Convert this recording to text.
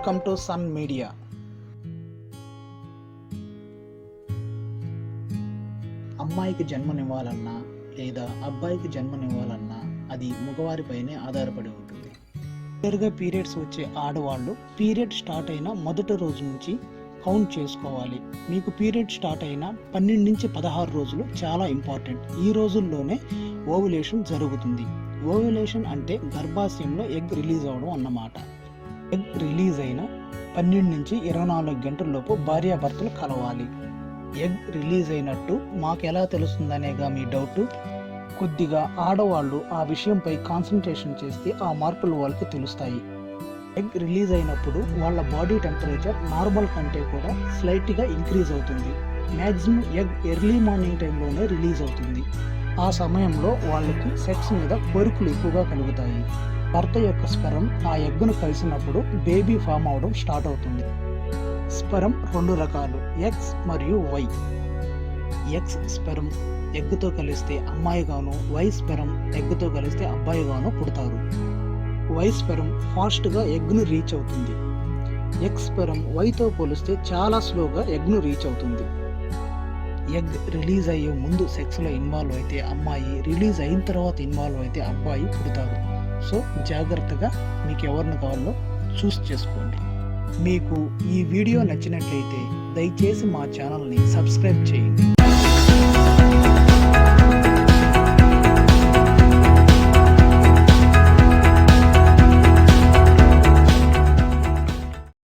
Welcome to sun media. అమ్మాయికి జన్మనివ్వాలన్నా లేదా అబ్బాయికి జన్మనివ్వాలన్నా అది మగవారిపైనే ఆధారపడి ఉంటుంది. క్లియర్గా పీరియడ్స్ వచ్చే ఆడవాళ్ళు పీరియడ్ స్టార్ట్ అయిన మొదటి రోజు నుంచి కౌంట్ చేసుకోవాలి. మీకు పీరియడ్ స్టార్ట్ అయిన పన్నెండు నుంచి పదహారు రోజులు చాలా ఇంపార్టెంట్. ఈ రోజుల్లోనే ఓవులేషన్ జరుగుతుంది. ఓవులేషన్ అంటే గర్భాశయంలో ఎగ్ రిలీజ్ అవ్వడం అన్నమాట. ఎగ్ రిలీజ్ అయిన పన్నెండు నుంచి ఇరవై నాలుగు గంటల్లోపు భార్యాభర్తలు కలవాలి. ఎగ్ రిలీజ్ అయినట్టు మాకు ఎలా తెలుస్తుందనేగా మీ డౌట్? కొద్దిగా ఆడవాళ్ళు ఆ విషయంపై కాన్సన్ట్రేషన్ చేస్తే ఆ మార్పులు వాళ్ళకి తెలుస్తాయి. ఎగ్ రిలీజ్ అయినప్పుడు వాళ్ళ బాడీ టెంపరేచర్ నార్మల్ కంటే కూడా స్లైట్గా ఇంక్రీజ్ అవుతుంది. మ్యాక్సిమం ఎగ్ ఎర్లీ మార్నింగ్ టైంలోనే రిలీజ్ అవుతుంది. ఆ సమయంలో వాళ్ళకి సెక్స్ మీద కోరికలు ఎక్కువగా కలుగుతాయి. భర్త యొక్క స్పెరం ఆ ఎగ్గును కలిసినప్పుడు బేబీ ఫామ్ అవడం స్టార్ట్ అవుతుంది. స్పెరం రెండు రకాలు ఎక్స్ మరియు వై ఎక్స్ స్పెరం ఎగ్గుతో కలిస్తే అమ్మాయిగాను వై స్పెరం ఎగ్గుతో కలిస్తే అబ్బాయిగాను పుడతారు. వై స్పెరం ఫాస్ట్గా ఎగ్ను రీచ్ అవుతుంది. ఎక్స్ స్పెరం వైతో పోలిస్తే చాలా స్లోగా ఎగ్ను రీచ్ అవుతుంది. ఎగ్ రిలీజ్ అయ్యే ముందు సెక్స్లో ఇన్వాల్వ్ అయితే అమ్మాయి రిలీజ్ అయిన తర్వాత ఇన్వాల్వ్ అయితే అబ్బాయి పుడతారు. సో జాగ్రత్తగా మీకు ఎవరిని కావాలో చూస్ చేసుకోండి. మీకు ఈ వీడియో నచ్చినట్లయితే దయచేసి మా ఛానల్ని సబ్స్క్రైబ్ చేయండి.